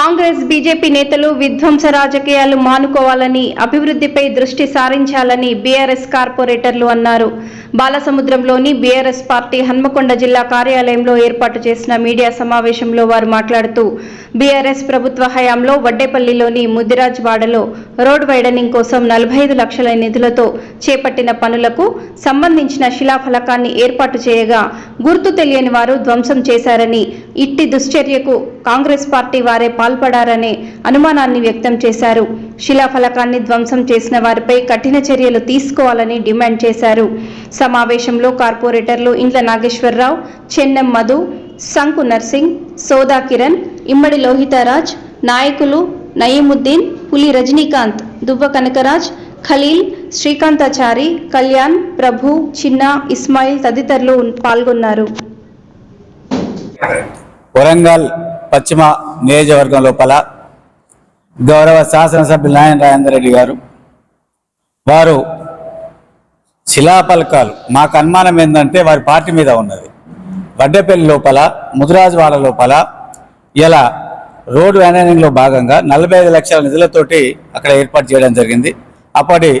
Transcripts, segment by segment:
Congress BJP నేతలు విధ్వంస రాజకీయాలు మానుకోవాలని అభివృద్ధిపై దృష్టి సారించాలని బీఆర్ఎస్ కార్పొరేటర్లు అన్నారు. బాలసముద్రంలోని బీఆర్ఎస్ పార్టీ హన్మకొండ జిల్లా కార్యాలయంలో ఏర్పాటు చేసిన మీడియా సమావేశంలో వారు మాట్లాడుతూ బీఆర్ఎస్ ప్రభుత్వ హయాంలో వడ్డేపల్లిలోని ముదిరాజ్ వాడలో రోడ్ వైడనింగ్ కోసం నలభై ఐదు లక్షల నిధులతో చేపట్టిన పనులకు సంబంధించిన శిలాఫలకాన్ని ఏర్పాటు చేయగా గుర్తు తెలియని వారు ధ్వంసం చేశారని ఇట్టి దుశ్చర్యకు కాంగ్రెస్ పార్టీ వారే పాల్పడారనే అనుమానాన్ని వ్యక్తం చేశారు. శిలాఫలకాన్ని ధ్వంసం చేసిన వారిపై కఠిన చర్యలు తీసుకోవాలని డిమాండ్ చేశారు. సమావేశంలో కార్పొరేటర్లు ఇండ్ల నాగేశ్వరరావు చెన్నం మధు సంకు నర్సింగ్ సోదా కిరణ్ ఇమ్మడి లోహితారాజ్ నాయకులు నయీముద్దీన్ పులి రజనీకాంత్ దువ్వ కనకరాజ్ ఖలీల్ శ్రీకాంతాచారి కళ్యాణ్ ప్రభు చిన్న ఇస్మాయిల్ తదితరులు పాల్గొన్నారు. వరంగల్ పశ్చిమ నియోజకవర్గం లోపల గౌరవ శాసనసభ్యులు నాయన రాజేందర్ రెడ్డి గారు వారు శిలాపలకాలు మాకు అనుమానం ఏంటంటే వారి పార్టీ మీద ఉన్నది. వడ్డేపల్లి లోపల ముదురాజువాడ లోపల ఇలా రోడ్డు వైనరింగ్లో భాగంగా నలభై ఐదు లక్షల నిధులతోటి అక్కడ ఏర్పాటు చేయడం జరిగింది. అప్పటి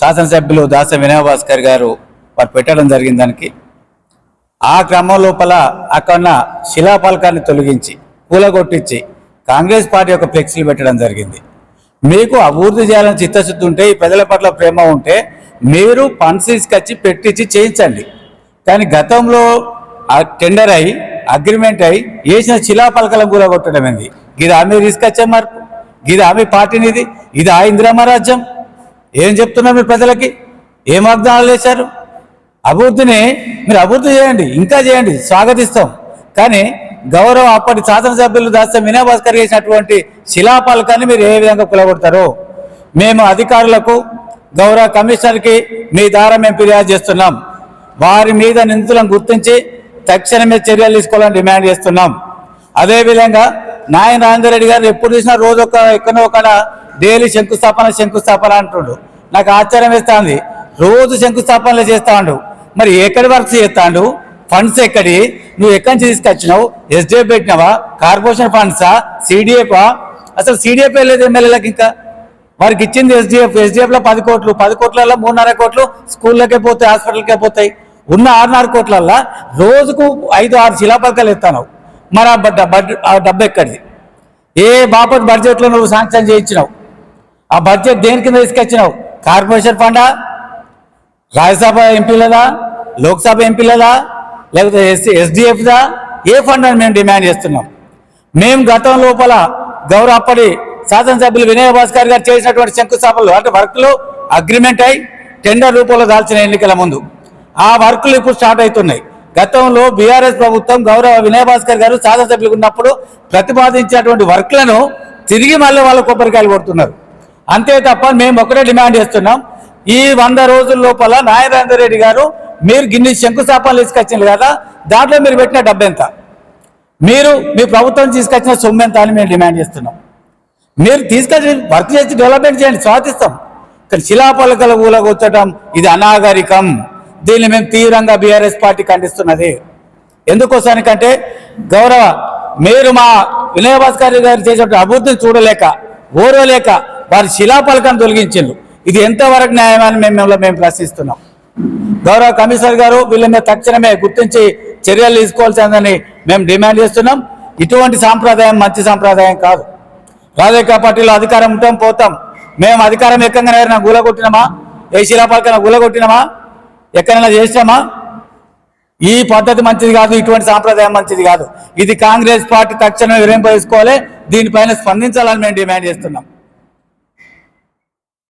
శాసనసభ్యులు దాస వినయభాస్కర్ గారు వారు పెట్టడం జరిగింది దానికి. ఆ క్రమం లోపల అక్కడ శిలాఫలకాన్ని తొలగించి కూలగొట్టించి కాంగ్రెస్ పార్టీ యొక్క ఫ్లెక్సీలు పెట్టడం జరిగింది. మీకు అభివృద్ధి చేయాలని చిత్తశుద్ధి ఉంటే ఈ ప్రజల పట్ల ప్రేమ ఉంటే మీరు ఫండ్స్ తీసుకొచ్చి పెట్టించి చేయించండి. కానీ గతంలో టెండర్ అయి అగ్రిమెంట్ అయి వేసిన శిలాఫలకాలను కూలగొట్టడం ఏంది? ఇది ఆమె తీసుకొచ్చే మార్పు. ఇది ఆమె పార్టీనిది ఇది ఆ ఇందిరామరాజ్యం ఏం చెప్తున్నారు మీరు ప్రజలకి? ఏం వాగ్దానాలు చేశారు? అభివృద్ధిని మీరు అభివృద్ధి చేయండి ఇంకా చేయండి స్వాగతిస్తాం. కానీ గౌరవ అప్పటి శాసనసభ్యులు దాస్త వినయ్ భాస్కర్ చేసినటువంటి శిలాపాలకాన్ని మీరు ఏ విధంగా కులగొడతారు? మేము అధికారులకు గౌరవ కమిషనర్కి మీ ద్వారా మేము ఫిర్యాదు చేస్తున్నాం. వారి మీద నిందితులను గుర్తించి తక్షణమే చర్యలు తీసుకోవాలని డిమాండ్ చేస్తున్నాం. అదేవిధంగా నాయన రాజేందర్ రెడ్డి గారు ఎప్పుడు చూసినా రోజు ఒక ఎక్కడో ఒక డైలీ శంకుస్థాపన శంకుస్థాపన అంటుండు. నాకు ఆశ్చర్యం వేస్తుంది. రోజు శంకుస్థాపనలు చేస్తాడు. మరి ఎక్కడ వర్క్స్ చేస్తాడు? ఫండ్స్ ఎక్కడి? నువ్వు ఎక్కడి నుంచి తీసుకొచ్చినావు? ఎస్డిఎఫ్ పెట్టినావా? కార్పొరేషన్ ఫండ్సా సిడిఎఫ్ అసలు సిడిఎఫ్ లేదు ఎమ్మెల్యేలకు ఇంకా. వారికి ఇచ్చింది ఎస్డిఎఫ్ ఎస్డిఎఫ్లో పది కోట్లు. పది కోట్లలో మూడున్నర కోట్లు స్కూళ్ళకే పోతాయి హాస్పిటల్కే పోతాయి. ఉన్న ఆరున్నర కోట్లల్లో రోజుకు ఐదు ఆరు శిలాపథకాలు ఎత్తాను మరి ఆ ఆ డబ్బు ఎక్కడిది? ఏ బాపట్ బడ్జెట్లో నువ్వు శాంక్షన్ చేయించినావు? ఆ బడ్జెట్ దేని కింద తీసుకొచ్చినావు? కార్పొరేషన్ ఫండా రాజ్యసభ ఎంపీలదా? లోక్సభ ఎంపీలదా? లేకపోతే ఎస్ ఎస్డిఎఫ్దా? ఏ ఫండ్ అని మేము డిమాండ్ చేస్తున్నాం. మేము గతం లోపల గౌరవపడి శాసనసభ్యులు వినయ భాస్కర్ గారు చేసినటువంటి శంకుస్థాపనలు అంటే వర్క్లు అగ్రిమెంట్ అయి టెండర్ రూపంలో దాల్చిన ఎన్నికల ముందు. ఆ వర్కులు ఇప్పుడు స్టార్ట్ అవుతున్నాయి. గతంలో బీఆర్ఎస్ ప్రభుత్వం గౌరవ వినయ భాస్కర్ గారు శాసనసభ్యులు ఉన్నప్పుడు ప్రతిపాదించినటువంటి వర్క్లను తిరిగి మళ్ళీ వాళ్ళ కొబ్బరికాయలు కొడుతున్నారు. అంతే తప్ప మేము ఒకటే డిమాండ్ చేస్తున్నాం. ఈ వంద రోజుల లోపల నాగేంద్ర రెడ్డి గారు మీరు గిన్ని శంకుస్థాపనలు తీసుకొచ్చింది కదా దాంట్లో మీరు పెట్టిన డబ్బు ఎంత? మీరు మీ ప్రభుత్వం తీసుకొచ్చిన సొమ్ము ఎంత అని మేము డిమాండ్ చేస్తున్నాం. మీరు తీసుకొచ్చి వర్క్ చేసి డెవలప్మెంట్ చేయండి స్వాగతిస్తాం. ఇక్కడ శిలాపలకల ఊలగొచ్చటం ఇది అనాగరికం. దీన్ని మేము తీవ్రంగా బీఆర్ఎస్ పార్టీ ఖండిస్తున్నది. ఎందుకోసానికంటే గౌరవ మీరు మా వినయ భాస్కర్ గారు చేసేటువంటి అభివృద్ధిని చూడలేక ఓర్వలేక వారి శిలాపలకను తొలగించిండ్రు. ఇది ఎంతవరకు న్యాయమని మేము మిమ్మల్ని మేము ప్రశ్నిస్తున్నాం. గౌరవ కమిషనర్ గారు వీళ్ళ మీద తక్షణమే గుర్తించి చర్యలు తీసుకోవాల్సిందని మేము డిమాండ్ చేస్తున్నాం. ఇటువంటి సాంప్రదాయం మంచి సాంప్రదాయం కాదు. రాజకీయ పార్టీలో అధికారం ఉంటాం పోతాం. మేము అధికారం ఎక్కడైనా గూలగొట్టినామా? ఏ శిలాపాలకైనా గూలగొట్టినామా? ఎక్కడైనా చేసినామా? ఈ పద్ధతి మంచిది కాదు ఇటువంటి సాంప్రదాయం మంచిది కాదు. ఇది కాంగ్రెస్ పార్టీ తక్షణమే విరింప తీసుకోవాలి దీనిపైన స్పందించాలని మేము డిమాండ్ చేస్తున్నాం.